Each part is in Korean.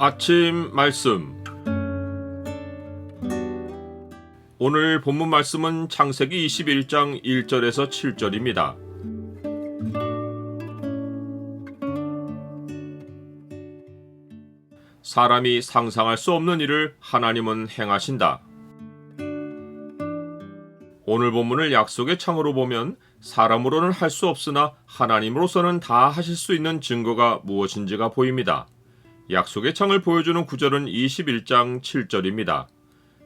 아침 말씀 오늘 본문 말씀은 창세기 21장 1절에서 7절입니다. 사람이 상상할 수 없는 일을 하나님은 행하신다. 오늘 본문을 약속의 창으로 보면 사람으로는 할 수 없으나 하나님으로서는 다 하실 수 있는 증거가 무엇인지가 보입니다. 약속의 창을 보여주는 구절은 21장 7절입니다.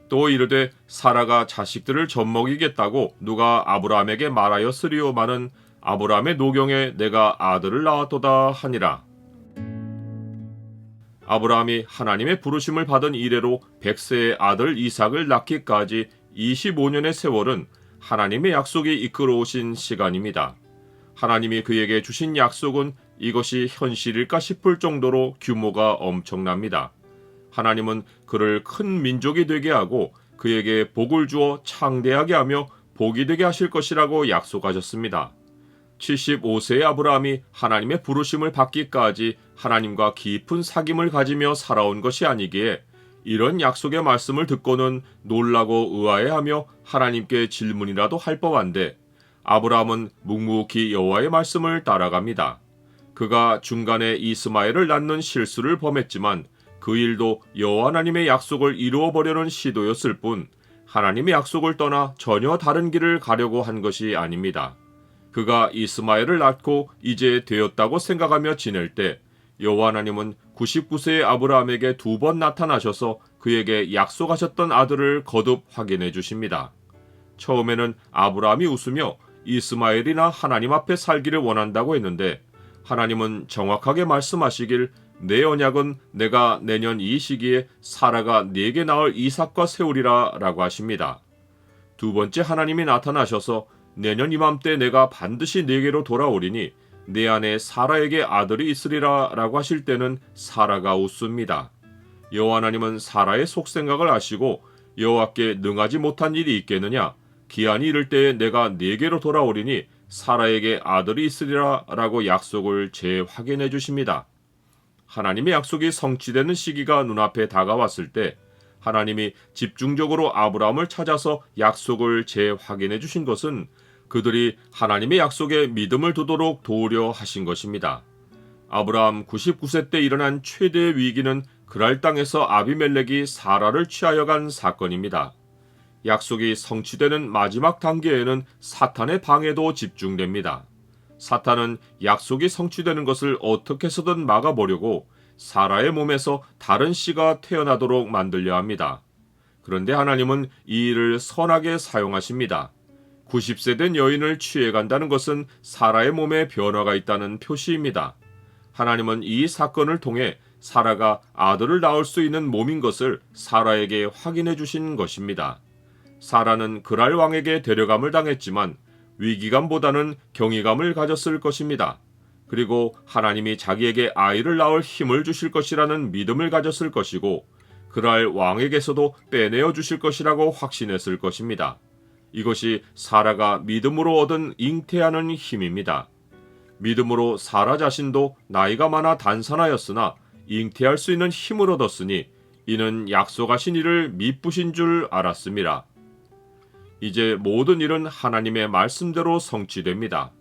또 이르되 사라가 자식들을 젖먹이겠다고 누가 아브라함에게 말하였으리오마는 아브라함의 노경에 내가 아들을 낳았도다 하니라. 아브라함이 하나님의 부르심을 받은 이래로 백세의 아들 이삭을 낳기까지 25년의 세월은 하나님의 약속이 이끌어오신 시간입니다. 하나님이 그에게 주신 약속은 이것이 현실일까 싶을 정도로 규모가 엄청납니다. 하나님은 그를 큰 민족이 되게 하고 그에게 복을 주어 창대하게 하며 복이 되게 하실 것이라고 약속하셨습니다. 75세의 아브라함이 하나님의 부르심을 받기까지 하나님과 깊은 사귐을 가지며 살아온 것이 아니기에 이런 약속의 말씀을 듣고는 놀라고 의아해하며 하나님께 질문이라도 할 법한데 아브라함은 묵묵히 여호와의 말씀을 따라갑니다. 그가 중간에 이스마엘을 낳는 실수를 범했지만 그 일도 여호와 하나님의 약속을 이루어 보려는 시도였을 뿐 하나님의 약속을 떠나 전혀 다른 길을 가려고 한 것이 아닙니다. 그가 이스마엘을 낳고 이제 되었다고 생각하며 지낼 때 여호와 하나님은 99세의 아브라함에게 두 번 나타나셔서 그에게 약속하셨던 아들을 거듭 확인해 주십니다. 처음에는 아브라함이 웃으며 이스마엘이나 하나님 앞에 살기를 원한다고 했는데 하나님은 정확하게 말씀하시길 내 언약은 내가 내년 이 시기에 사라가 네게 낳을 이삭과 세우리라 라고 하십니다. 두 번째 하나님이 나타나셔서 내년 이맘때 내가 반드시 네게로 돌아오리니 내 안에 사라에게 아들이 있으리라 라고 하실 때는 사라가 웃습니다. 여호와 하나님은 사라의 속생각을 아시고 여호와께 능하지 못한 일이 있겠느냐 기한이 이를 때에 내가 네게로 돌아오리니 사라에게 아들이 있으리라 라고 약속을 재확인해 주십니다. 하나님의 약속이 성취되는 시기가 눈앞에 다가왔을 때 하나님이 집중적으로 아브라함을 찾아서 약속을 재확인해 주신 것은 그들이 하나님의 약속에 믿음을 두도록 도우려 하신 것입니다. 아브라함 99세 때 일어난 최대의 위기는 그랄 땅에서 아비멜렉이 사라를 취하여 간 사건입니다. 약속이 성취되는 마지막 단계에는 사탄의 방해도 집중됩니다. 사탄은 약속이 성취되는 것을 어떻게 해서든 막아보려고 사라의 몸에서 다른 씨가 태어나도록 만들려 합니다. 그런데 하나님은 이 일을 선하게 사용하십니다. 90세 된 여인을 취해간다는 것은 사라의 몸에 변화가 있다는 표시입니다. 하나님은 이 사건을 통해 사라가 아들을 낳을 수 있는 몸인 것을 사라에게 확인해 주신 것입니다. 사라는 그랄 왕에게 데려감을 당했지만 위기감보다는 경이감을 가졌을 것입니다. 그리고 하나님이 자기에게 아이를 낳을 힘을 주실 것이라는 믿음을 가졌을 것이고 그랄 왕에게서도 빼내어 주실 것이라고 확신했을 것입니다. 이것이 사라가 믿음으로 얻은 잉태하는 힘입니다. 믿음으로 사라 자신도 나이가 많아 단산하였으나 잉태할 수 있는 힘을 얻었으니 이는 약속하신 일을 미쁘신 줄 알았습니다. 이제 모든 일은 하나님의 말씀대로 성취됩니다.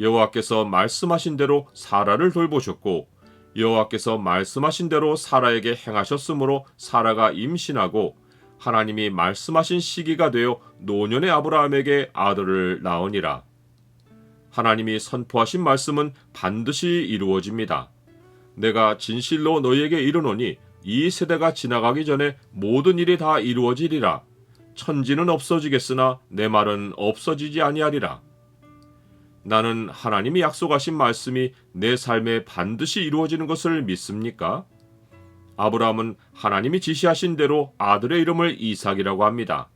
여호와께서 말씀하신 대로 사라를 돌보셨고 여호와께서 말씀하신 대로 사라에게 행하셨으므로 사라가 임신하고 하나님이 말씀하신 시기가 되어 노년의 아브라함에게 아들을 낳으니라. 하나님이 선포하신 말씀은 반드시 이루어집니다. 내가 진실로 너희에게 이르노니 이 세대가 지나가기 전에 모든 일이 다 이루어지리라. 천지는 없어지겠으나 내 말은 없어지지 아니하리라. 나는 하나님이 약속하신 말씀이 내 삶에 반드시 이루어지는 것을 믿습니까? 아브라함은 하나님이 지시하신 대로 아들의 이름을 이삭이라고 합니다.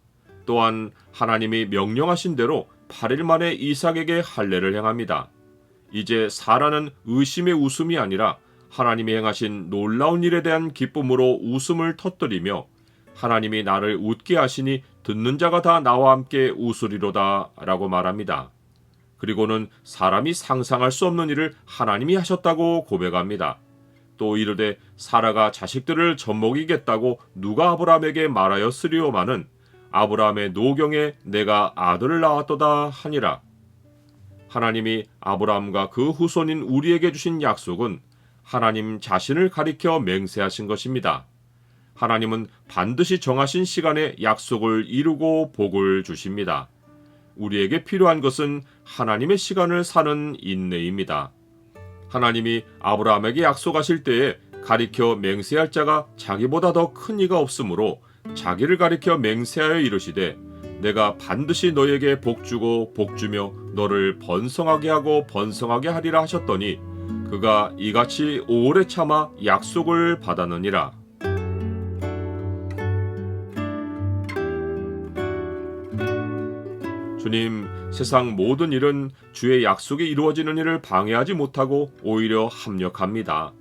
또한 하나님이 명령하신 대로 8일 만에 이삭에게 할례를 행합니다. 이제 사라는 의심의 웃음이 아니라 하나님이 행하신 놀라운 일에 대한 기쁨으로 웃음을 터뜨리며 하나님이 나를 웃게 하시니 듣는 자가 다 나와 함께 웃으리로다 라고 말합니다. 그리고는 사람이 상상할 수 없는 일을 하나님이 하셨다고 고백합니다. 또 이르되 사라가 자식들을 젖먹이겠다고 누가 아브라함에게 말하였으리오마는 아브라함의 노경에 내가 아들을 낳았도다 하니라. 하나님이 아브라함과 그 후손인 우리에게 주신 약속은 하나님 자신을 가리켜 맹세하신 것입니다. 하나님은 반드시 정하신 시간에 약속을 이루고 복을 주십니다. 우리에게 필요한 것은 하나님의 시간을 사는 인내입니다. 하나님이 아브라함에게 약속하실 때에 가리켜 맹세할 자가 자기보다 더 큰 이가 없으므로 자기를 가리켜 맹세하여 이르시되 내가 반드시 너에게 복 주고 복 주며 너를 번성하게 하고 번성하게 하리라 하셨더니 그가 이같이 오래 참아 약속을 받았느니라. 주님, 세상 모든 일은 주의 약속이 이루어지는 일을 방해하지 못하고 오히려 합력합니다.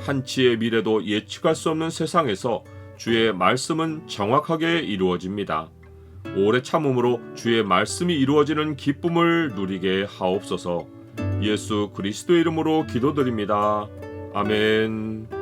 한치의 미래도 예측할 수 없는 세상에서 주의 말씀은 정확하게 이루어집니다. 오래 참음으로 주의 말씀이 이루어지는 기쁨을 누리게 하옵소서. 예수 그리스도 이름으로 기도드립니다. 아멘.